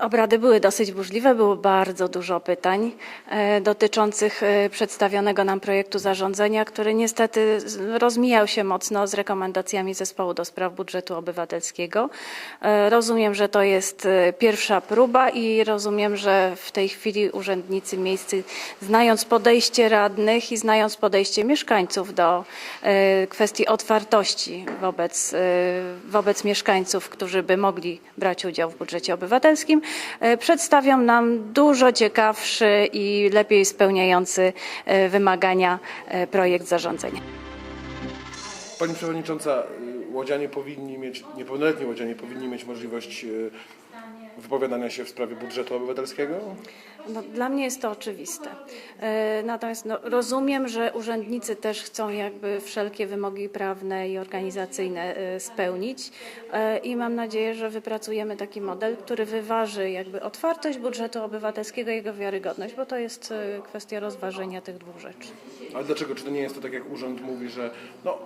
Obrady były dosyć burzliwe, było bardzo dużo pytań e, dotyczących e, przedstawionego nam projektu zarządzenia, który niestety rozmijał się mocno z rekomendacjami Zespołu do Spraw Budżetu Obywatelskiego. E, Rozumiem, że to jest pierwsza próba i rozumiem, że w tej chwili urzędnicy miejscy, znając podejście radnych i znając podejście mieszkańców do kwestii otwartości wobec, wobec mieszkańców, którzy by mogli brać udział w budżecie obywatelskim, przedstawią nam dużo ciekawszy i lepiej spełniający e, wymagania e, projekt zarządzenia. Pani Przewodnicząca, y, łodzianie powinni mieć, niepełnoletni łodzianie powinni mieć możliwość y, wypowiadania się w sprawie budżetu obywatelskiego? No, dla mnie jest to oczywiste. E, Natomiast no, rozumiem, że urzędnicy też chcą jakby wszelkie wymogi prawne i organizacyjne e, spełnić E, i mam nadzieję, że wypracujemy taki model, który wyważy jakby otwartość budżetu obywatelskiego i jego wiarygodność, bo to jest kwestia rozważenia tych dwóch rzeczy. Ale dlaczego? Czy to nie jest to tak, jak urząd mówi, że no,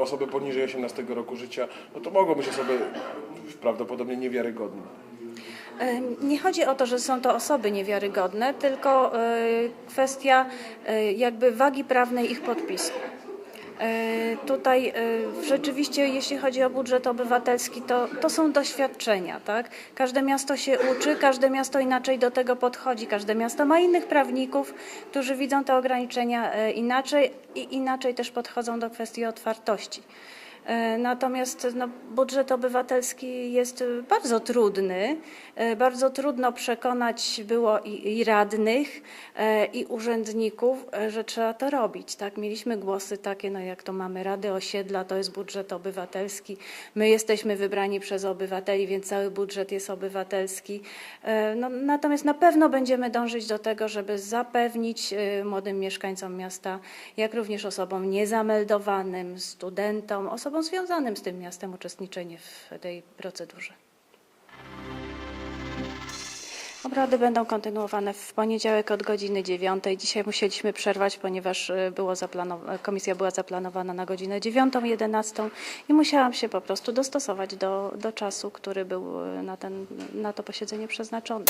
osoby poniżej 18 roku życia, no to mogą być osoby prawdopodobnie niewiarygodne. Nie chodzi o to, że są to osoby niewiarygodne, tylko e, kwestia e, jakby wagi prawnej ich podpisu. E, Tutaj rzeczywiście, jeśli chodzi o budżet obywatelski, to, to są doświadczenia, tak? Każde miasto się uczy, każde miasto inaczej do tego podchodzi, każde miasto ma innych prawników, którzy widzą te ograniczenia inaczej i inaczej też podchodzą do kwestii otwartości. E, Natomiast no, budżet obywatelski jest bardzo trudny. E, Bardzo trudno przekonać było i, i radnych, e, i urzędników, że trzeba to robić. Tak? Mieliśmy głosy takie, no jak to mamy Rady Osiedla, to jest budżet obywatelski. My jesteśmy wybrani przez obywateli, więc cały budżet jest obywatelski. No, natomiast na pewno będziemy dążyć do tego, żeby zapewnić młodym mieszkańcom miasta, jak również osobom niezameldowanym, studentom, osobom związanym z tym miastem uczestniczenie w tej procedurze. Obrady będą kontynuowane w poniedziałek od godziny 9. Dzisiaj musieliśmy przerwać, ponieważ y, było zaplanowa- komisja była zaplanowana na godzinę 9-11 i musiałam się po prostu dostosować do, do czasu, który był y, na, ten, na to posiedzenie przeznaczony.